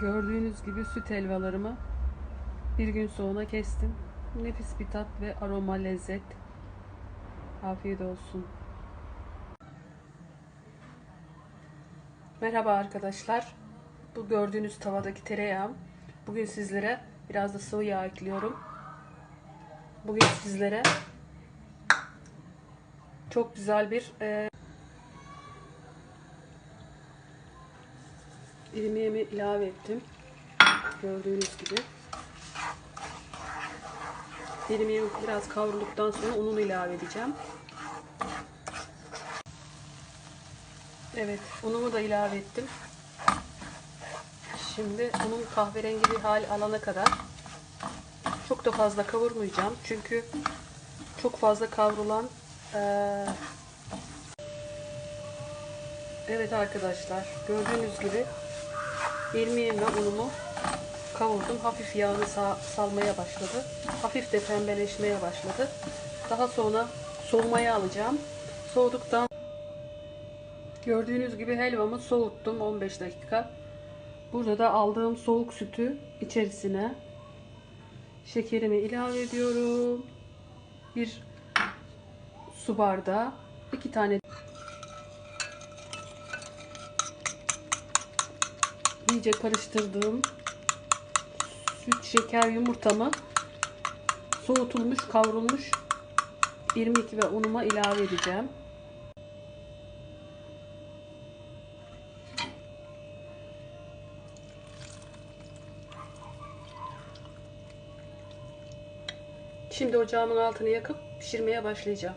Gördüğünüz gibi süt helvalarımı bir gün sonra kestim. Nefis bir tat ve aroma lezzet. Afiyet olsun. Merhaba arkadaşlar. Bu gördüğünüz tavadaki tereyağım. Bugün sizlere biraz da sıvı yağ ekliyorum. Bugün sizlere çok güzel bir e, irmiğimi ilave ettim. Gördüğünüz gibi. İrmiğim biraz kavrulduktan sonra ununu ilave edeceğim. Evet, unumu da ilave ettim. Şimdi unun kahverengi bir hal alana kadar çok da fazla kavurmayacağım. Çünkü çok fazla kavrulan eee, Evet arkadaşlar gördüğünüz gibi irmiğimle unumu kavurdum. Hafif yağını sa- salmaya başladı. Hafif de pembeleşmeye başladı. Daha sonra soğumaya alacağım. Soğuduktan gördüğünüz gibi helvamı soğuttum 15 dakika. Burada da aldığım soğuk sütü içerisine şekerimi ilave ediyorum. Bir su bardağı, iki tane iyice karıştırdığım süt, şeker, yumurtamı soğutulmuş, kavrulmuş irmik ve unuma ilave edeceğim. Şimdi ocağımın altını yakıp pişirmeye başlayacağım.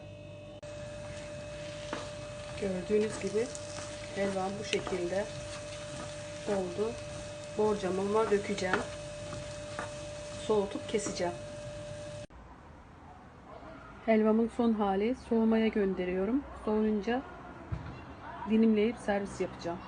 Gördüğünüz gibi helvam bu şekilde oldu. Borcamıma dökeceğim. Soğutup keseceğim. Helvamın son hali soğumaya gönderiyorum. Soğuyunca dilimleyip servis yapacağım.